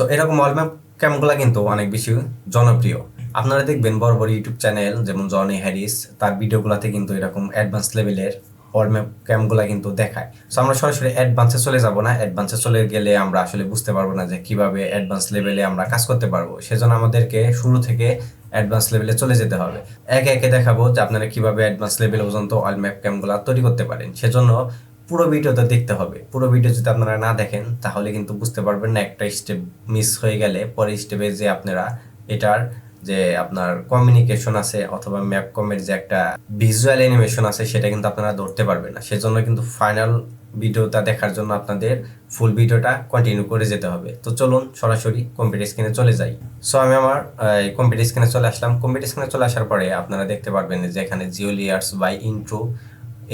So এরকম ওয়াল map ক্যাম্পগুলো কিন্তু অনেক বেশি জনপ্রিয়। আপনারা দেখবেন বড় বড় ইউটিউব চ্যানেল যেমন জনি হ্যারিস তার ভিডিওগুলোতে কিন্তু এরকম অ্যাডভান্স লেভেলের ওয়াল ম্যাপ ক্যাম্পগুলো কিন্তু দেখায়। সো আমরা সরাসরি অ্যাডভান্সে চলে যাব না। অ্যাডভান্সে চলে গেলে আমরা আসলে বুঝতে পারব না যে কীভাবে অ্যাডভান্স লেভেলে আমরা কাজ করতে পারব। সেজন্য আমাদেরকে শুরু থেকে অ্যাডভান্স লেভেলে চলে যেতে হবে। একে একে দেখাবো যে আপনারা কীভাবে অ্যাডভান্স লেভেল পর্যন্ত ওয়াল ম্যাপ ক্যাম্পগুলো তৈরি করতে পারেন। সেজন্য পুরো ভিডিওটা দেখতে হবে। পুরো ভিডিও যদি আপনারা না দেখেন, তাহলে কিন্তু বুঝতে পারবেন না একটা স্টেপ মিস হয়ে গেলে পরের স্টেপে যে আপনারা এটার যে আপনার কমিউনিকেশন আছে অথবা ম্যাপ কমের যে একটা ভিজুয়াল অ্যানিমেশন আছে, সেটা কিন্তু আপনারা ধরতে পারবেন না। সেজন্য কিন্তু ফাইনাল ভিডিওটা দেখার জন্য আপনাদের ফুল ভিডিওটা কন্টিনিউ করে যেতে হবে। তো চলুন সরাসরি কম্পিউটার স্ক্রিনে চলে যাই। সো আমি আমার কম্পিউটার স্ক্রিনে চলে আসলাম। কম্পিউটার স্ক্রিনে চলে আসার পরে আপনারা দেখতে পারবেন যে এখানে জিও জিওলিয়ার্স by intro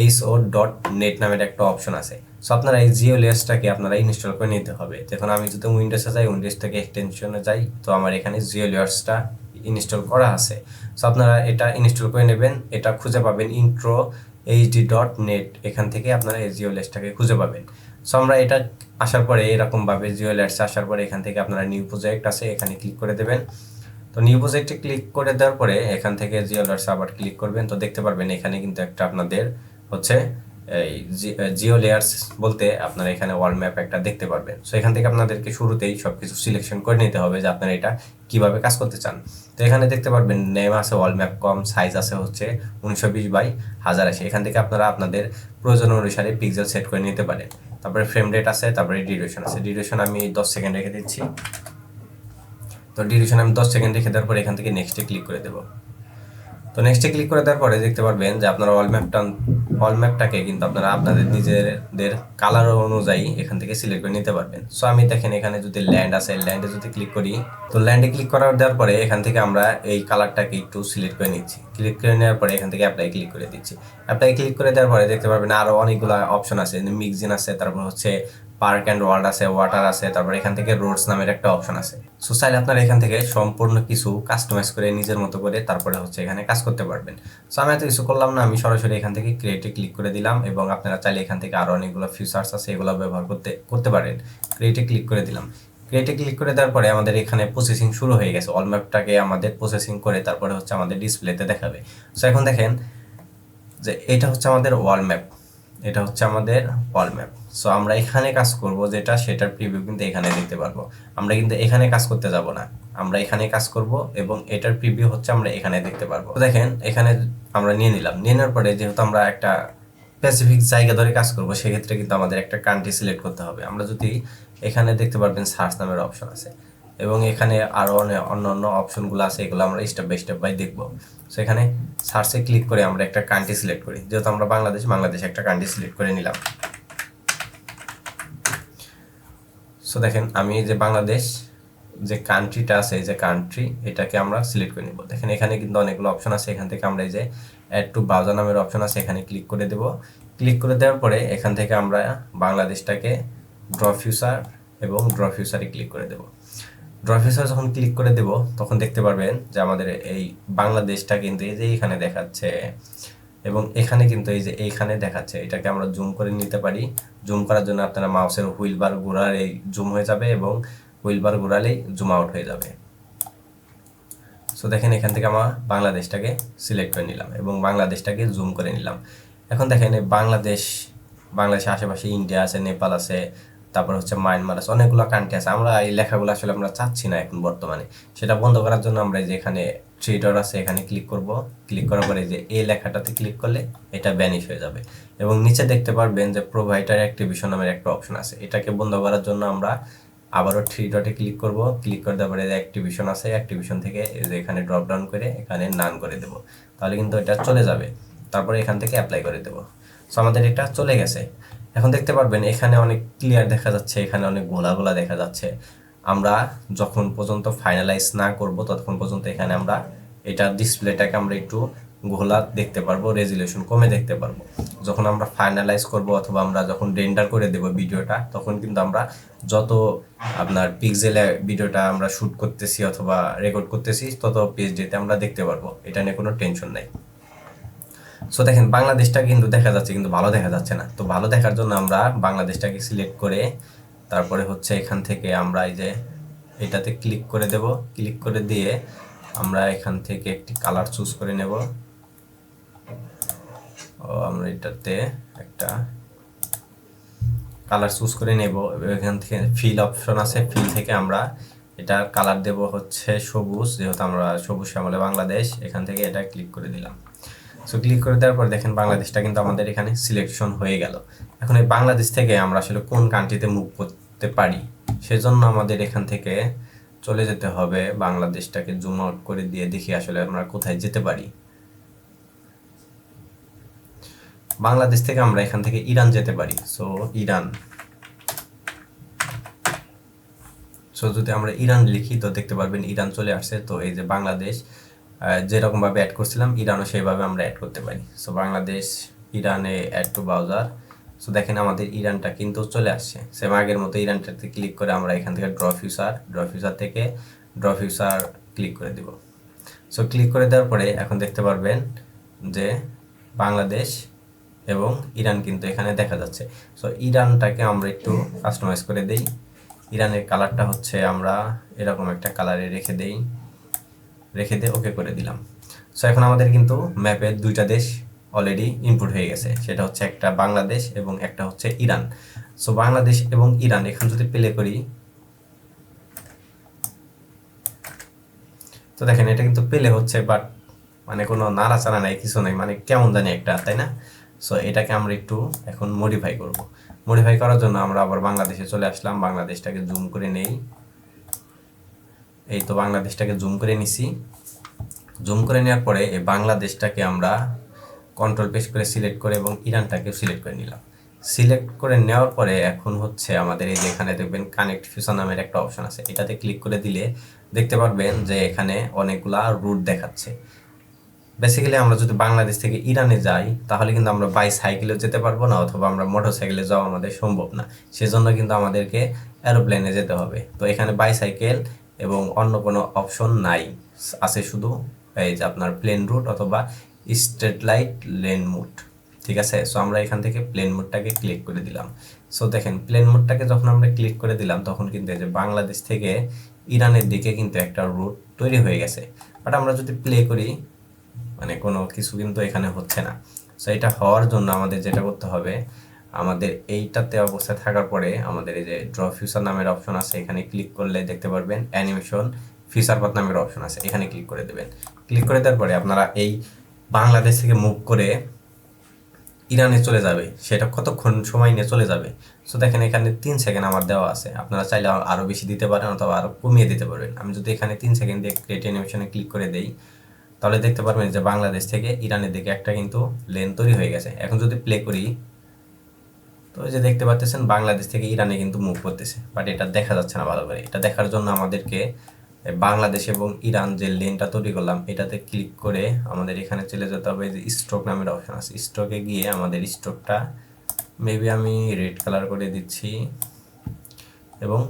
H O dot net নামের একটা অপশন আছে। সো আপনারা এই জিও লেয়ার্সটাকে আপনারা ইনস্টল করে নিতে হবে। দেখুন, আমি যদি উইন্ডোজে যাই উইন্ডোজ থেকে এক্সটেনশনে যাই, তো আমার এখানে জিও লেয়ার্সটা ইনস্টল করা আছে। সো আপনারা এটা ইনস্টল করে নেবেন, এটা খুঁজে পাবেন ইন্ট্রো এইচডি ডট নেট এখান থেকে আপনারা এই জিও লেয়ার্সটাকে খুঁজে পাবেন। সো আমরা এটা আসার পরে এরকমভাবে জিও লেয়ার্স আসার পরে এখান থেকে আপনারা নিউ প্রজেক্ট আছে, এখানে ক্লিক করে দেবেন। তো নিউ প্রজেক্টে ক্লিক করে দেওয়ার পরে এখান থেকে জিও লেয়ার্স আবার ক্লিক করবেন। তো দেখতে পারবেন, এখানে কিন্তু একটা আপনাদের হচ্ছে, এই জিও লেয়ার্স বলতে আপনারা এখানে ওয়ার্ল্ড ম্যাপ একটা দেখতে পারবেন। সো এখান থেকে আপনাদেরকে শুরুতেই সব কিছু সিলেকশন করে নিতে হবে যে আপনারা এটা কীভাবে কাজ করতে চান। তো এখানে দেখতে পারবেন নেম আছে ওয়াল ম্যাপ কম সাইজ আছে হচ্ছে উনিশশো বিশ বাই হাজার আছে এখান থেকে আপনারা আপনাদের প্রয়োজন অনুসারে পিক্সেল সেট করে নিতে পারেন। তারপরে ফ্রেম রেট আছে, তারপরে ডিউরেশন আছে। ডিউরেশন আমি দশ সেকেন্ড রেখে দিচ্ছি। তো ডিউরেশন আমি দশ সেকেন্ড রেখে দেওয়ার পর এখান থেকে নেক্সটে ক্লিক করে দেবো। তো নেক্সটে ক্লিক করে দেওয়ার পরে দেখতে পারবেন যে আপনারা অল ম্যাপটা অল ম্যাপটাকে কিন্তু আপনারা আপনাদের নিজেদের কালার অনুযায়ী এখান থেকে সিলেক্ট করে নিতে পারবেন। সো আমি দেখেন এখানে যদি ল্যান্ড আছে ল্যান্ডে যদি ক্লিক করি, তো ল্যান্ডে ক্লিক করার দেওয়ার পরে এখান থেকে আমরা এই কালারটাকে একটু সিলেক্ট করে নিচ্ছি। ক্লিক করে নেওয়ার পরে এখান থেকে অ্যাপ্লাই ক্লিক করে দিচ্ছি। অ্যাপ্লাই ক্লিক করে দেওয়ার পরে দেখতে পারবেন আরও অনেকগুলো অপশন আছে মিক্সিন আছে, তারপর হচ্ছে পার্ক অ্যান্ড ওয়ার্ল্ড আছে, ওয়াটার আছে, তারপর এখান থেকে রোডস নামের একটা অপশন আছে। সো চাইলে আপনারা এখান থেকে সম্পূর্ণ কিছু কাস্টমাইজ করে নিজের মতো করে তারপরে হচ্ছে এখানে কাজ করতে পারবেন। সো আমি এত কিছু করলাম না, আমি সরাসরি এখান থেকে ক্রিয়েটে ক্লিক করে দিলাম এবং আপনারা চাইলে এখান থেকে আরও অনেকগুলো ফিচার্স আছে, এগুলো ব্যবহার করতে করতে পারেন। ক্রিয়েটে ক্লিক করে দিলাম। ক্রিয়েটে ক্লিক করে দেওয়ার পরে আমাদের এখানে প্রসেসিং শুরু হয়ে গেছে। অল ম্যাপটাকে আমাদের প্রসেসিং করে তারপরে হচ্ছে আমাদের ডিসপ্লেতে দেখাবে। সো এখন দেখেন যে এটা হচ্ছে আমাদের ওয়াল ম্যাপ এটা হচ্ছে আমাদের ওয়াল ম্যাপ সো আমরা এখানে কাজ করব যেটা সেটার প্রিভিউ কিন্তু এখানে দেখতে পারব। আমরা কিন্তু এখানে কাজ করতে যাব না। আমরা এখানে কাজ করব এবং এটার প্রিভিউ হচ্ছে আমরা এখানে দেখতে পারব। দেখেন, এখানে আমরা নিয়ে নিলাম। নিয়ে নেওয়ার পরে যেহেতু আমরা একটা স্পেসিফিক জায়গা ধরে কাজ করব, সেক্ষেত্রে কিন্তু আমাদের একটা কান্ট্রি সিলেক্ট করতে হবে। আমরা যদি এখানে দেখতে পারবেন সার্চ নামের অপশন আছে। এবং এখানে আরও অনেক অন্য অন্য অপশনগুলো আছে, এগুলো আমরা স্টেপ বাই স্টেপ বাই দেখব। সো এখানে সার্চে ক্লিক করে আমরা একটা কান্ট্রি সিলেক্ট করি। যেহেতু আমরা বাংলাদেশ বাংলাদেশ একটা কান্ট্রি সিলেক্ট করে নিলাম। সো দেখেন, আমি যে বাংলাদেশ, যে কান্ট্রিটা আছে যে কান্ট্রি এটাকে আমরা সিলেক্ট করে নিব। দেখেন, এখানে কিন্তু অনেকগুলো অপশন আছে। এখান থেকে আমরা এই যে অ্যাড টু ব্রাউজার নামের অপশন আছে, এখানে ক্লিক করে দেব। ক্লিক করে দেওয়ার পরে এখান থেকে আমরা বাংলাদেশটাকে ড্র ফিউচার এবং ড্র ফিউচারে ক্লিক করে দেব। ড্র ফিউচার যখন ক্লিক করে দেব, তখন দেখতে পারবেন যে আমাদের এই বাংলাদেশটা কিন্তু এই যে এখানে দেখাচ্ছে এবং এখানে কিন্তু এই যে এইখানে দেখাচ্ছে। এটাকে আমরা জুম করে নিতে পারি। জুম করার জন্য আপনারা মাউসের হুইল বার ঘোরালেই জুম হয়ে যাবে এবং হুইল বার ঘোরালেই জুম আউট হয়ে যাবে। সো দেখেন এখান থেকে আমরা বাংলাদেশটাকে সিলেক্ট করে নিলাম এবং বাংলাদেশটাকে জুম করে নিলাম। এখন দেখেন এই বাংলাদেশ, বাংলাদেশের আশেপাশে ইন্ডিয়া আছে নেপাল আছে তারপর হচ্ছে মায়ানমার আছে অনেকগুলো কান্ট্রি আছে। আমরা এই লেখাগুলো আসলে আমরা চাচ্ছি না এখন বর্তমানে। সেটা বন্ধ করার জন্য আমরা এই যে এখানে থ্রি ডট আছে, এখানে ক্লিক করব। ক্লিক করার পরে যে এই লেখাটাতে ক্লিক করলে এটা ব্যানিশ হয়ে যাবে। এবং নিচে দেখতে পারবেন যে প্রোভাইডার অ্যাক্টিভিশন নামের একটা অপশন আছে। এটাকে বন্ধ করার জন্য আমরা আবারও থ্রি ডটে ক্লিক করব। ক্লিক করে দেওয়ার পরে অ্যাক্টিভিশন আছে অ্যাক্টিভিশন থেকে এখানে ড্রপ ডাউন করে এখানে নান করে দেব। তাহলে কিন্তু এটা চলে যাবে। তারপরে এখান থেকে অ্যাপ্লাই করে দেব। সো আমাদের এটা চলে গেছে। এখন দেখতে পারবেন এখানে অনেক ক্লিয়ার দেখা যাচ্ছে, এখানে অনেক গোলা গোলা দেখা যাচ্ছে। আমরা যখন পর্যন্ত ফাইনালাইজ না করব, ততক্ষণ পর্যন্ত এখানে আমরা এটা ডিসপ্লেটাকে আমরা একটু ঘোলা দেখতে পারব রেজুলেশন কমে দেখতে পারব। যখন আমরা ফাইনালাইজ করব অথবা আমরা যখন রেন্ডার করে দেব ভিডিওটা, তখন কিন্তু আমরা যত আপনার পিক্সেলে ভিডিওটা আমরা শ্যুট করতেছি অথবা রেকর্ড করতেছি, তত পিএইচডিতে আমরা দেখতে পারব। এটা নিয়ে কোনো টেনশন নেই। সো দেখেন, বাংলাদেশটা কিন্তু দেখা যাচ্ছে কিন্তু ভালো দেখা যাচ্ছে না। তো ভালো দেখার জন্য আমরা বাংলাদেশটাকে সিলেক্ট করে তারপরে হচ্ছে এখান থেকে আমরা এই যে এটাতে ক্লিক করে দেব। ক্লিক করে দিয়ে আমরা এখান থেকে একটি কালার চুজ করে নেব। আমরা এটাতে একটা কালার চুজ করে নেব। এখান থেকে ফিল অপশন আছে ফিল থেকে আমরা এটা কালার দেব হচ্ছে সবুজ। যেহেতু আমরা সবুজ শ্যামলে বাংলাদেশ, এখান থেকে এটা ক্লিক করে দিলাম। সো ক্লিক করে দেওয়ার পর দেখেন বাংলাদেশটা কিন্তু আমাদের এখানে সিলেকশন হয়ে গেল। এখন এই বাংলাদেশ থেকে আমরা আসলে কোন কান্ট্রিতে মুভ করতে পারি? সেজন্য আমাদের এখান থেকে চলে যেতে হবে, বাংলাদেশটাকে জুম আউট করে দিয়ে দেখি আসলে আমরা কোথায় যেতে পারি। বাংলাদেশ থেকে আমরা এখান থেকে ইরান যেতে পারি। So Iran. সো যদি আমরা ইরান লিখি তো দেখতে পারবেন ইরান চলে আসছে। তো এই যে বাংলাদেশ যেরকমভাবে অ্যাড করছিলাম, ইরানও সেইভাবে আমরা অ্যাড করতে পারি। সো বাংলাদেশ, ইরানে অ্যাড টু ব্রাউজার সো দেখেন আমাদের ইরানটা কিন্তু চলে আসছে। সেম আগের মতো ইরানটাতে ক্লিক করে আমরা এখান থেকে ড্র ফিউচার ড্র ফিউচার থেকে ড্র ফিউচার ক্লিক করে দিব। সো ক্লিক করে দেওয়ার পরে এখন দেখতে পারবেন যে বাংলাদেশ এবং ইরান কিন্তু এখানে দেখা যাচ্ছে। সো ইরানটাকে আমরা একটু কাস্টমাইজ করে দেই। ইরানের কালারটা হচ্ছে আমরা এরকম একটা কালারে রেখে দেই। রেখে দিয়ে ওকে করে দিলাম। সো এখন আমাদের কিন্তু ম্যাপের দুইটা দেশ অলরেডি ইনপুট হয়ে গেছে। সেটা হচ্ছে একটা বাংলাদেশ এবং একটা হচ্ছে ইরান। সো বাংলাদেশ এবং ইরান, এখান যদি প্লে করি, তো দেখেন এটা কিন্তু পেলে হচ্ছে বাট মানে কোনো নাড়াচাড়া নাই, কিছু নাই মানে কেমন জানি একটা, তাই না? সো এটাকে আমরা একটু এখন মডিফাই করব। মডিফাই করার জন্য আমরা আবার বাংলাদেশে চলে আসলাম। বাংলাদেশটাকে জুম করে নেই। এই তো বাংলাদেশটাকে জুম করে নিছি। জুম করে নেওয়ার পরে এই বাংলাদেশটাকে আমরা কন্ট্রোল পেশ করে সিলেক্ট করে এবং ইরানটাকে সিলেক্ট করে নিলাম। সিলেক্ট করে নেওয়ার পরে এখন হচ্ছে আমাদের এই যে এখানে দেখবেন কানেক্ট ফিউশন নামের একটা অপশন আছে। এটাতে ক্লিক করে দিলে দেখতে পারবেন যে এখানে অনেকগুলা রুট দেখাচ্ছে। বেসিক্যালি আমরা যদি বাংলাদেশ থেকে ইরানে যাই, তাহলে কিন্তু আমরা বাই সাইকেলেও যেতে পারব না অথবা আমরা মোটর সাইকেলে যাওয়া আমাদের সম্ভব না। সেজন্য কিন্তু আমাদেরকে অ্যারোপ্লেনে যেতে হবে। তো এখানে বাই সাইকেল এবং অন্য কোনো অপশন নাই। আছে শুধু এই যে আপনার প্লেন রুট অথবা স্ট্রেট লাইট লেন মুড ঠিক আছে? সো আমরা এখান থেকে প্লেন মোডটাকে ক্লিক করে দিলাম। সো দেখেন প্লেন মোডটাকে যখন আমরা ক্লিক করে দিলাম, তখন কিন্তু এই যে বাংলাদেশ থেকে ইরানের দিকে কিন্তু একটা রুট তৈরি হয়ে গেছে। বাট আমরা যদি প্লে করি মানে কোনো কিছু কিন্তু এখানে হচ্ছে না। সো এটা হওয়ার জন্য আমাদের যেটা করতে হবে আমাদের এইটাতে অবস্থায় থাকার পরে আমাদের এই যে ড্র ফিউচার নামের অপশন আছে, এখানে ক্লিক করলে দেখতে পারবেন অ্যানিমেশন ফিচার পাত নামের অপশন আছে, এখানে ক্লিক করে দেবেন। ক্লিক করে দেওয়ার পরে আপনারা এই বাংলাদেশ থেকে মুভ করে ইরানে চলে যাবে, সেটা কতক্ষণ সময় নিয়ে চলে যাবে? সো দেখেন এখানে তিন সেকেন্ড আমার দেওয়া আছে, আপনারা চাইলে আরও বেশি দিতে পারেন অথবা আরও কমিয়ে দিতে পারবেন। আমি যদি এখানে তিন সেকেন্ড দিয়ে ক্রিয়েট অ্যানিমেশনে ক্লিক করে দেই, তাহলে দেখতে পারবেন যে বাংলাদেশ থেকে ইরানের দিকে একটা কিন্তু লেন তৈরি হয়ে গেছে। এখন যদি প্লে করি তো এই যে দেখতে পাচ্ছেন বাংলাদেশ থেকে ইরানে কিন্তু মুভ করতেছে। বাট এটা দেখা যাচ্ছে না ভালো করে। এটা দেখার জন্য আমাদেরকে বাংলাদেশ এবং ইরান যে লেনটা তৈরি করলাম, এটাতে ক্লিক করে আমাদের এখানে চলে যেতে হবে। যে স্ট্রোক নামের অপশন আছে। স্ট্রোকে গিয়ে আমাদের স্ট্রোকটা মেবি আমি রেড কালার করে দিচ্ছি এবং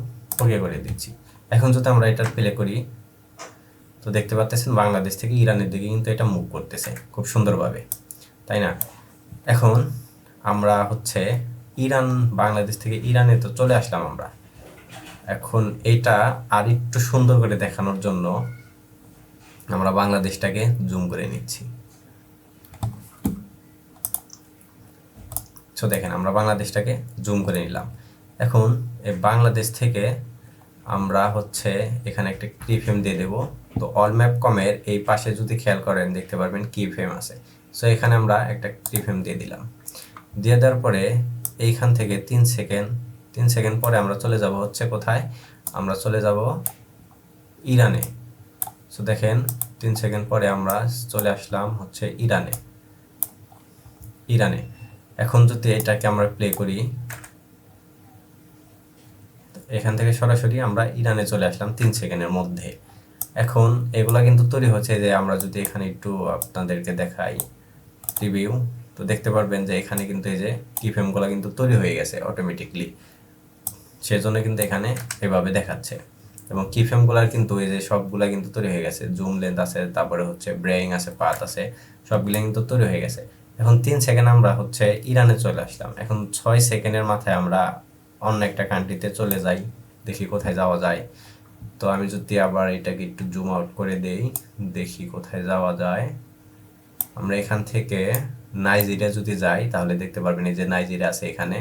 ওকে করে দিচ্ছি। এখন যদি আমরা এটা প্লে করি, তো দেখতে পাচ্ছেন বাংলাদেশ থেকে ইরানের দিকে কিন্তু এটা মুভ করতেছে খুব সুন্দরভাবে, তাই না? এখন আমরা হচ্ছে ইরান, বাংলাদেশ থেকে ইরানে তো চলে আসলাম আমরা। এখন এটা আর একটু সুন্দর করে দেখানোর জন্য আমরা বাংলাদেশটাকে জুম করে নিচ্ছি। সো দেখেন, আমরা বাংলাদেশটাকে জুম করে নিলাম। এখন এই বাংলাদেশ থেকে আমরা হচ্ছে এখানে একটা কি ফ্রেম দিয়ে দেব। তো অল ম্যাপ কমের এই পাশে যদি খেয়াল করেন, দেখতে পারবেন কি ফ্রেম আছে। সো এখানে আমরা একটা কি ফ্রেম দিয়ে দিলাম। দিয়ে দেওয়ার পরে এইখান থেকে তিন সেকেন্ড তিন সেকেন্ড পরে আমরা চলে যাব হচ্ছে কোথায়? আমরা চলে যাব ইরানে। সো দেখেন, তিন সেকেন্ড পরে আমরা চলে আসলাম হচ্ছে ইরানে। ইরানে। এখন যদি এটাকে আমরা প্লে করি, এখান থেকে সরাসরি আমরা ইরানে চলে আসলাম তিন সেকেন্ডের মধ্যে। এখন এগুলা কিন্তু তৈরি হচ্ছে যে আমরা যদি এখানে একটু আপনাদেরকে দেখাই রিভিউ তো দেখতে পারবেন যে এখানে কিন্তু এই যে কিফেমগুলো কিন্তু তৈরি হয়ে গেছে অটোমেটিকলি সেজন্য কিন্তু এখানে এভাবে দেখাচ্ছে। এবং কিফেমগুলার কিন্তু এই যে সবগুলা কিন্তু তৈরি হয়ে গেছে। জুম লেন্থ আছে, তারপরে হচ্ছে ব্রেইং আছে, পাত আছে, সবগুলো কিন্তু তৈরি হয়ে গেছে। এখন তিন সেকেন্ড আমরা হচ্ছে ইরানে চলে আসলাম। এখন ছয় সেকেন্ডের মাথায় আমরা অন্য একটা কান্ট্রিতে চলে যাই, দেখি কোথায় যাওয়া যায়। তো আমি যদি আবার এটাকে একটু জুম আউট করে দেই, দেখি কোথায় যাওয়া যায়। আমরা এখান থেকে নাইজেরিয়া যদি যাই, তাহলে দেখতে পারবেন এই যে নাইজেরিয়া আছে এখানে।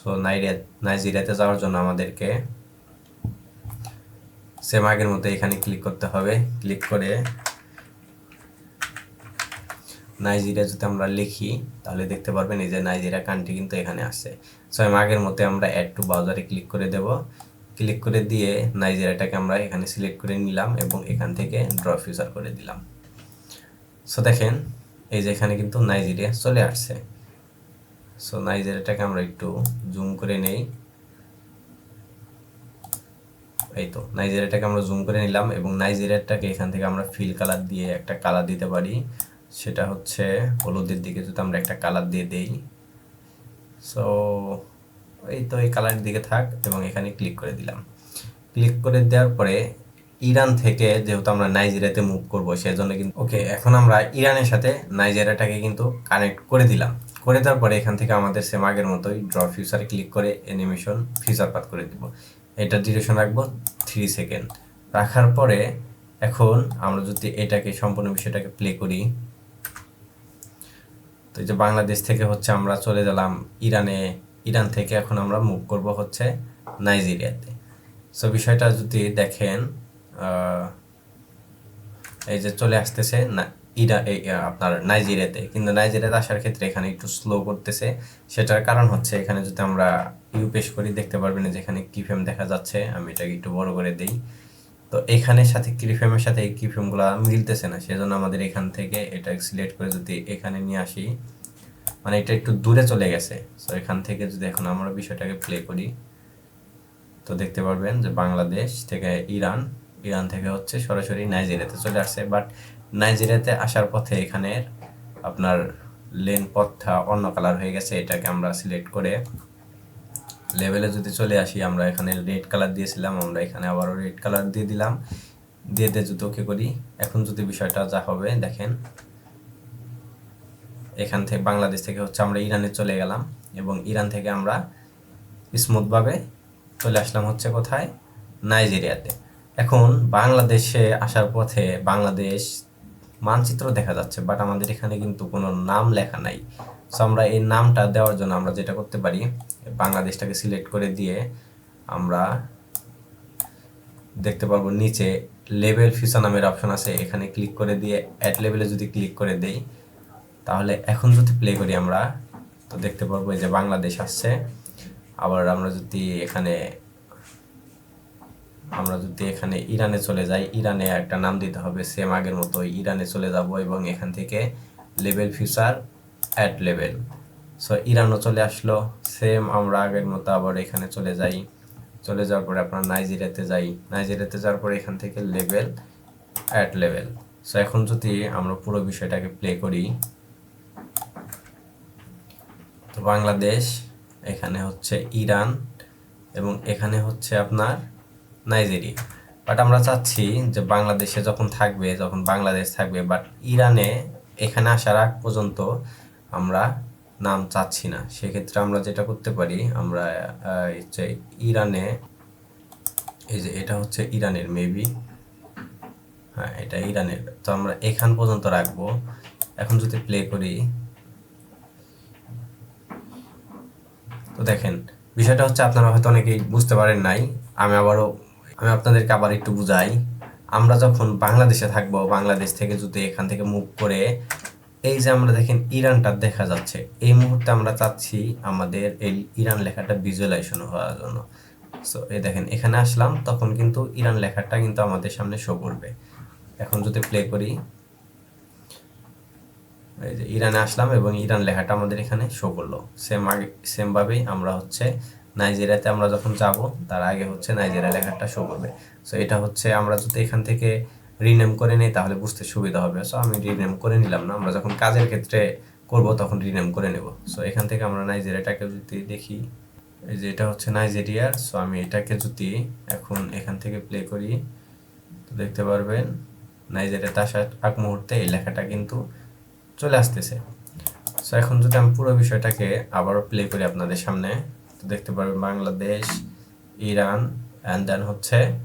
তো নাইরিয়া নাইজেরিয়াতে যাওয়ার জন্য আমাদেরকে সেম আগের মতো এখানে ক্লিক করতে হবে। ক্লিক করে নাইজেরিয়া যদি আমরা লিখি, তাহলে দেখতে পারবেন এই যে নাইজেরিয়া কান্ট্রি কিন্তু এখানে আসছে সো আমি আগের মতো আমরা অ্যাড টু ব্রাউজারে ক্লিক করে দেব। ক্লিক করে দিয়ে নাইজেরিয়াটাকে আমরা এখানে সিলেক্ট করে নিলাম এবং এখান থেকে ড্র ফিউচার করে দিলাম। সো দেখেন এই যে এখানে কিন্তু নাইজেরিয়া চলে আসছে। সো নাইজেরিয়াটাকে আমরা একটু জুম করে নেই। এই তো, নাইজেরিয়াটাকে আমরা জুম করে নিলাম এবং নাইজেরিয়াটাকে এখান থেকে আমরা ফিল কালার দিয়ে একটা কালার দিতে পারি। সেটা হচ্ছে হলুদের দিকে যদি আমরা একটা কালার দিয়ে দেই। সো এই তো, এই কালারের দিকে থাক এবং এখানে ক্লিক করে দিলাম। ক্লিক করে দেওয়ার পরে ইরান থেকে যেহেতু আমরা নাইজেরিয়াতে মুভ করব, সেজন্য কিন্তু ওকে এখন আমরা ইরানের সাথে নাইজেরিয়াটাকে কিন্তু কানেক্ট করে দিলাম। করে দেওয়ার পরে এখান থেকে আমাদের সেম আগের মতোই ড্র ফিউচারে ক্লিক করে অ্যানিমেশন ফিচার পাত করে দিব। এটা ডিউরেশন রাখব থ্রি সেকেন্ড রাখার পরে এখন আমরা যদি এটাকে সম্পূর্ণ বিষয়টাকে প্লে করি, তো যে বাংলাদেশ থেকে হচ্ছে আমরা চলে গেলাম ইরানে। ইরান থেকে এখন আমরা মুভ করব হচ্ছে নাইজেরিয়াতে। সো বিষয়টা যদি দেখেন এই যে চলে আসতেছে ইরা, এই আপনার নাইজেরিয়াতে। কিন্তু নাইজেরিয়াতে আসার ক্ষেত্রে এখানে একটু স্লো করতেছে। সেটার কারণ হচ্ছে এখানে যদি আমরা ইউ পেশ করি, দেখতে পারবেন যে এখানে কি ফ্রেম দেখা যাচ্ছে। আমি এটাকে একটু বড় করে দেই। তো এখানের সাথে কি ফ্রেমের সাথে এই কি ফ্রেমগুলো মিলতেছে না। সেজন্য আমাদের এখান থেকে এটা সিলেক্ট করে যদি এখানে নিয়ে আসি মানে এটা একটু দূরে চলে গেছে। তো এখান থেকে যদি এখন আমরা বিষয়টাকে প্লে করি, তো দেখতে পারবেন যে বাংলাদেশ থেকে ইরান ইরান থেকে হচ্ছে সরাসরি নাইজেরিয়াতে চলে আসছে। বাট নাইজেরিয়াতে আসার পথে এখানের আপনার লেন পথটা অন্য কালার হয়ে গেছে, এটাকে আমরা সিলেক্ট করে লেভেলে যদি চলে আসি, আমরা এখানে রেড কালার দিয়েছিলাম, আমরা এখানে আবারও রেড কালার দিয়ে দিলাম। দিয়ে দিয়ে যদি ওকে করি, এখন যদি বিষয়টা যা হবে, দেখেন, এখান থেকে বাংলাদেশ থেকে হচ্ছে আমরা ইরানে চলে গেলাম এবং ইরান থেকে আমরা স্মুথভাবে চলে আসলাম হচ্ছে কোথায়? নাইজেরিয়াতে। এখন বাংলাদেশে আসার পথে বাংলাদেশ মানচিত্র দেখা যাচ্ছে বাট আমাদের এখানে কিন্তু কোনো নাম লেখা নাই। সো আমরা এই নামটা দেওয়ার জন্য আমরা যেটা করতে পারি, বাংলাদেশটাকে সিলেক্ট করে দিয়ে আমরা দেখতে পারব নিচে লেভেল ফিচার নামের অপশন আছে, এখানে ক্লিক করে দিয়ে অ্যাড লেভেলে যদি ক্লিক করে দেই, তাহলে এখন যদি প্লে করি আমরা, তো দেখতে পারব এই যে বাংলাদেশ আসছে। আবার আমরা যদি এখানে আমরা যদি এখানে ইরানে চলে যাই, ইরানে একটা নাম দিতে হবে সেম আগের মতো ইরানে চলে যাব এবং এখান থেকে level feature add level so ইরানও চলে আসলো সেম আমরা আগের মতো আবার এখানে চলে যাই। চলে যাওয়ার পরে আপনার নাইজেরিয়াতে যাই। নাইজেরিয়াতে যাওয়ার পরে এখান থেকে লেভেল অ্যাড লেভেল সো এখন যদি আমরা পুরো বিষয়টাকে প্লে করি, তো বাংলাদেশ, এখানে হচ্ছে ইরান এবং এখানে হচ্ছে আপনার নাইজেরিয়া। বাট আমরা চাচ্ছি যে বাংলাদেশে যখন থাকবে, যখন বাংলাদেশ থাকবে বাট ইরানে এখানে আসার আগ পর্যন্ত আমরা নাম চাচ্ছি না। সেক্ষেত্রে আমরা যেটা করতে পারি, আমরা হচ্ছে ইরানে, এই যে এটা হচ্ছে ইরানের মেবি হ্যাঁ এটা ইরানের। তো আমরা এখান পর্যন্ত রাখব। এখন যদি প্লে করি, তো দেখেন, বিষয়টা হচ্ছে আপনারা হয়তো অনেকেই বুঝতে পারেন নাই, আমি আবারও আমি আপনাদেরকে আবার একটু বুঝাই। আমরা যখন বাংলাদেশে থাকব, বাংলাদেশ থেকে যদি এখান থেকে মুভ করে, এই যে আমরা দেখেন ইরানটা দেখা যাচ্ছে। এই মুহূর্তে আমরা চাচ্ছি আমাদের এই ইরান লেখাটা ভিজুয়ালাইজেশন হওয়ার জন্য। সো এই দেখেন, এখানে আসলাম, তখন কিন্তু ইরান লেখাটা কিন্তু আমাদের সামনে শো করবে। এখন যদি প্লে করি, এই যে ইরানে আসলাম এবং ইরান লেখাটা আমাদের এখানে শো করল। সেম আগে সেমভাবেই আমরা হচ্ছে নাইজেরিয়াতে আমরা যখন যাব, তার আগে হচ্ছে নাইজেরিয়া লেখাটা শো করবে। সো এটা হচ্ছে আমরা যদি এখান থেকে রিনেম করে নিই, তাহলে বুঝতে সুবিধা হবে। সো আমি রিনেম করে নিলাম না। আমরা যখন কাজের ক্ষেত্রে করব, তখন রিনেম করে নেব। সো এখান থেকে আমরা নাইজেরিয়াটাকে যদি দেখি, এই যে এটা হচ্ছে নাইজেরিয়ার সো আমি এটাকে যদি এখন এখান থেকে প্লে করি, তো দেখতে পারবেন, নাইজেরিয়াতে আসার আগ মুহূর্তে এই লেখাটা কিন্তু চলে আসতেছে। সো এখন যদি আমি পুরো বিষয়টাকে আবারও প্লে করি আপনাদের সামনে তো দেখতে পারবেন বাংলাদেশ, ইরান অ্যান্ড দেন হচ্ছে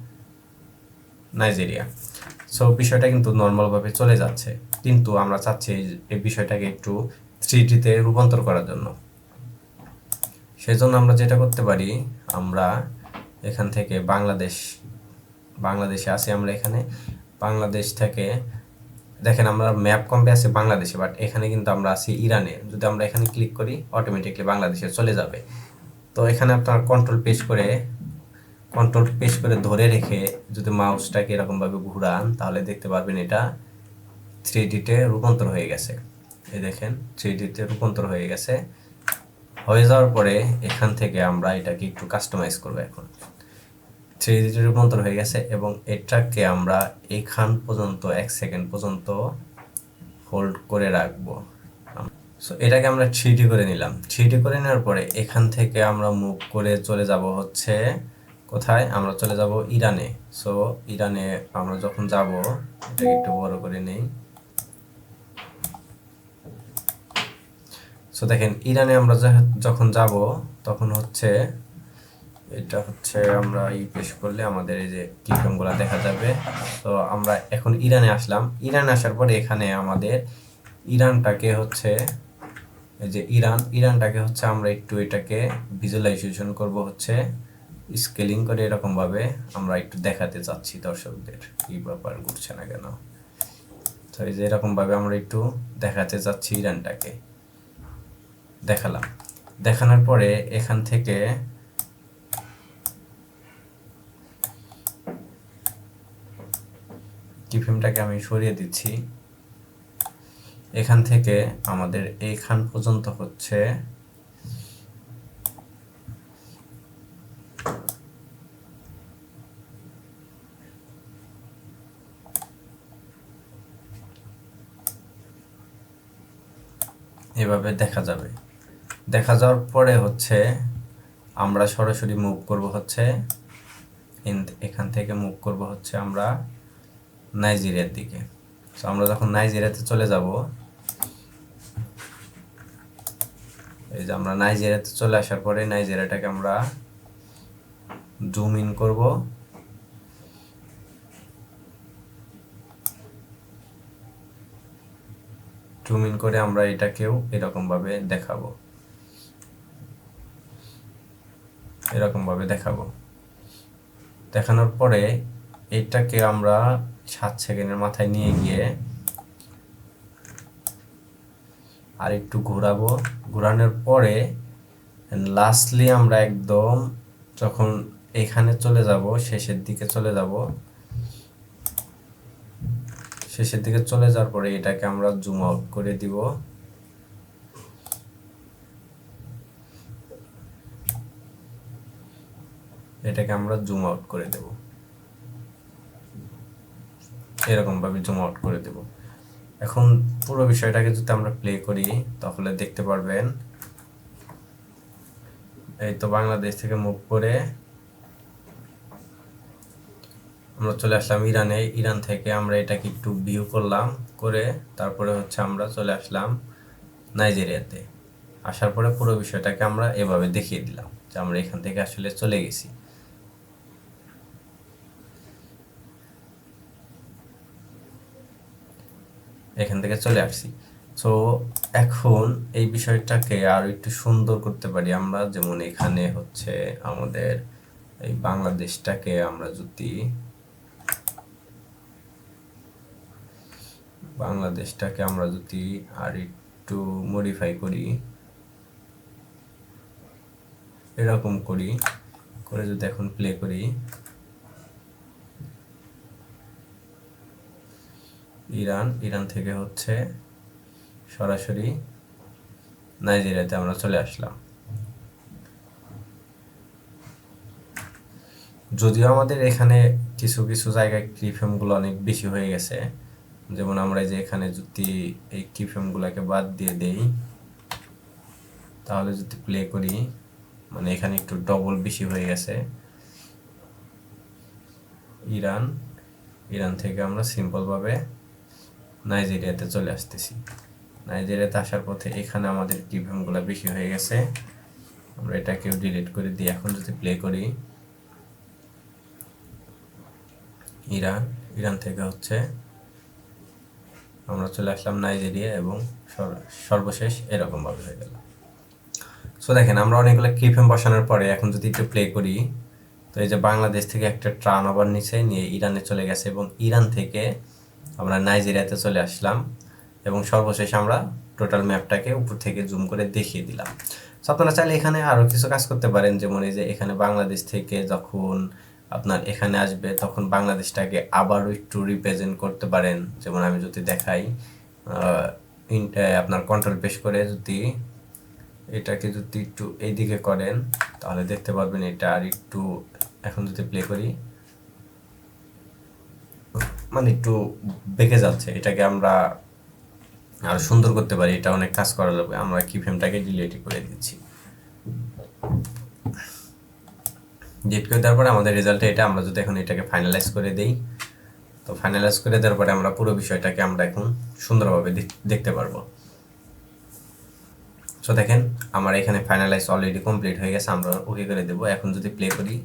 নাইজেরিয়া। সো বিষয়টা কিন্তু নর্মালভাবে চলে যাচ্ছে। কিন্তু আমরা চাচ্ছি এই- বিষয়টাকে একটু থ্রি ডিতে রূপান্তর করার জন্য। সেজন্য আমরা যেটা করতে পারি, আমরা এখান থেকে বাংলাদেশ, বাংলাদেশে আছি আমরা এখানে। বাংলাদেশ থেকে, দেখেন আমরা ম্যাপ কম্পে আছি বাংলাদেশে বাট এখানে কিন্তু আমরা আছি ইরানে। যদি আমরা এখানে ক্লিক করি অটোমেটিকলি বাংলাদেশে চলে যাবে। তো এখানে আপনার কন্ট্রোল পেশ করে কন্ট্রোল পেশ করে ধরে রেখে যদি মাউসটাকে এরকমভাবে ঘুরান, তাহলে দেখতে পারবেন এটা থ্রি ডিতে রূপান্তর হয়ে গেছে। এই দেখেন থ্রি ডিতে রূপান্তর হয়ে গেছে। হয়ে যাওয়ার পরে এখান থেকে আমরা এটাকে একটু কাস্টমাইজ করব এখন। থ্রি ডিতে রূপান্তর হয়ে গেছে এবং এটাকে আমরা এখান পর্যন্ত, এক সেকেন্ড পর্যন্ত হোল্ড করে রাখব। সো এটাকে আমরা থ্রি করে নিলাম। থ্রি করে নেওয়ার পরে এখান থেকে আমরা মুভ করে চলে যাব হচ্ছে কোথায়? আমরা চলে যাব ইরানে। সো ইরানে আমরা যখন যাব, এটাকে একটু বড় করে নেই। সো দেখেন, ইরানে আমরা যখন যাব, তখন হচ্ছে এটা হচ্ছে আমরা ই পেশ করলে আমাদের এই যে কিফেমগুলো দেখা যাবে। তো আমরা এখন ইরানে আসলাম। ইরানে আসার পরে এখানে আমাদের ইরানটাকে হচ্ছে যে ইরান, ইরানটাকে হচ্ছে আমরা একটু এটাকে ভিজুয়ালাইজেশন করব হচ্ছে স্কেলিং করে এরকম ভাবে আমরা একটু দেখাতে চাচ্ছি দর্শকদের এই ব্যাপার ঘুরছে না কেন। তো এই যে এরকম ভাবে আমরা একটু দেখাতে চাচ্ছি ইরানটাকে। দেখালাম। দেখানোর পরে এখান থেকে কিফিমটাকে আমি সরিয়ে দিচ্ছি? এখান থেকে আমাদের এইখান পর্যন্ত হচ্ছে এভাবে দেখা যাবে। দেখা যাওয়ার পরে হচ্ছে আমরা সরাসরি মুভ করব হচ্ছে এখান থেকে মুভ করব হচ্ছে আমরা নাইজেরিয়ার দিকে। তো আমরা যখন নাইজেরিয়াতে চলে যাব এই যে আমরা নাইজেরিয়াতে চলে আসার পরে নাইজেরিয়াটাকে আমরা জুম ইন করব। জুম ইন করে আমরা এটাকেও এরকম ভাবে দেখাবো। এরকম ভাবে দেখাবো। দেখানোর পরে এটাকে আমরা সাত সেকেন্ডের মাথায় নিয়ে গিয়ে আর একটু ঘোরাবো। ঘোরানোর পরে লাস্টলি আমরা একদম যখন এখানে চলে যাব, শেষের দিকে চলে যাব, শেষের দিকে চলে যাওয়ার পরে এটাকে আমরা জুম আউট করে দিব। এটাকে আমরা জুম আউট করে দেব। এরকম ভাবে জুম আউট করে দেব। এখন পুরো বিষয়টাকে যদি আমরা প্লে করি, তাহলে দেখতে পারবেন। এই তো বাংলাদেশ থেকে মুভ করে আমরা চলে আসলাম ইরানে। ইরান থেকে আমরা এটাকে একটু ভিউ করলাম, করে তারপরে হচ্ছে আমরা চলে আসলাম নাইজেরিয়াতে। আসার পরে পুরো বিষয়টাকে আমরা এভাবে দেখিয়ে দিলাম যে আমরা এখান থেকে আসলে চলে গেছি। এখান থেকে চলে আসছি। তো এখন এই বিষয়টাকে আরও একটু সুন্দর করতে পারি আমরা, যেমন এখানে হচ্ছে আমাদের এই বাংলাদেশটাকে আমরা যদি বাংলাদেশটাকে আমরা যদি আর একটু মডিফাই করি, এরকম করি, করে যদি এখন প্লে করি ইরান ইরান থেকে হচ্ছে সরাসরি নাইজেরিয়াতে আমরা চলে আসলাম। যদিও আমাদের এখানে কিছু কিছু জায়গায় কিফেমগুলো অনেক বেশি হয়ে গেছে। যেমন আমরা যে এখানে যদি এই কিফেমগুলোকে বাদ দিয়ে দেই, তাহলে যদি প্লে করি মানে এখানে একটু ডবল বেশি হয়ে গেছে। ইরান ইরান থেকে আমরা সিম্পলভাবে নাইজেরিয়াতে চলে আসতেছি। নাইজেরিয়াতে আসার পথে এখানে আমাদের কিভেমগুলো বেশি হয়ে গেছে। আমরা এটাকেও ডিলিট করে দিই। এখন যদি প্লে করি, ইরান ইরান থেকে হচ্ছে আমরা চলে আসলাম নাইজেরিয়া এবং সর- সর্বশেষ এরকমভাবে হয়ে গেল। সো দেখেন, আমরা অনেকগুলো কিফেম বসানোর পরে এখন যদি একটু প্লে করি, তো এই যে বাংলাদেশ থেকে একটা ট্রান আবার নিচে নিয়ে ইরানে চলে গেছে এবং ইরান থেকে আমরা নাইজেরিয়াতে চলে আসলাম এবং সর্বশেষ আমরা টোটাল ম্যাপটাকে উপর থেকে জুম করে দেখিয়ে দিলাম। সো আপনারা চাইলে এখানে আরও কিছু কাজ করতে পারেন, যেমন এই যে এখানে বাংলাদেশ থেকে যখন আপনার এখানে আসবে, তখন বাংলাদেশটাকে আবারও একটু রিপ্রেজেন্ট করতে পারেন। যেমন আমি যদি দেখাই আপনার কন্ট্রোল পেশ করে যদি এটাকে যদি একটু এইদিকে করেন, তাহলে দেখতে পারবেন এটা আর একটু, এখন যদি প্লে করি মানে একটু বেঁকে যাচ্ছে, এটাকে আমরা আরও সুন্দর করতে পারি, এটা অনেক কাজ করা লাগবে আমরা কি ফ্রেমটাকে ডিলিট করে দিচ্ছি। ডিলিট করে দেওয়ার পরে আমাদের রেজাল্টে এটা, আমরা যদি এখন এটাকে ফাইনালাইজ করে দেই, তো ফাইনালাইজ করে দেওয়ার পরে আমরা পুরো বিষয়টাকে আমরা এখন সুন্দরভাবে দেখ- দেখতে পারব। সো দেখেন, আমার এখানে ফাইনালাইজ অলরেডি কমপ্লিট হয়ে গেছে, আমরা ওকে করে দেবো। এখন যদি প্লে করি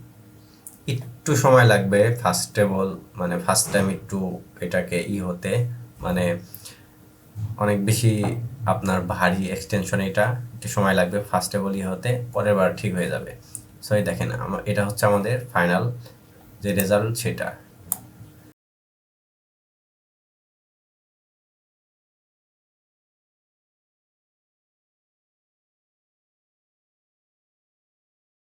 একটু সময় লাগবে ফার্স্টেবল মানে ফার্স্ট টাইম একটু এটাকে ই হতে। মানে অনেক বেশি আপনার ভারী এক্সটেনশন এটা, একটু সময় লাগবে ফার্স্টেবল ই হতে, পরের বার ঠিক হয়ে যাবে। সো এই দেখেন এটা হচ্ছে আমাদের ফাইনাল যে রেজাল্ট সেটা।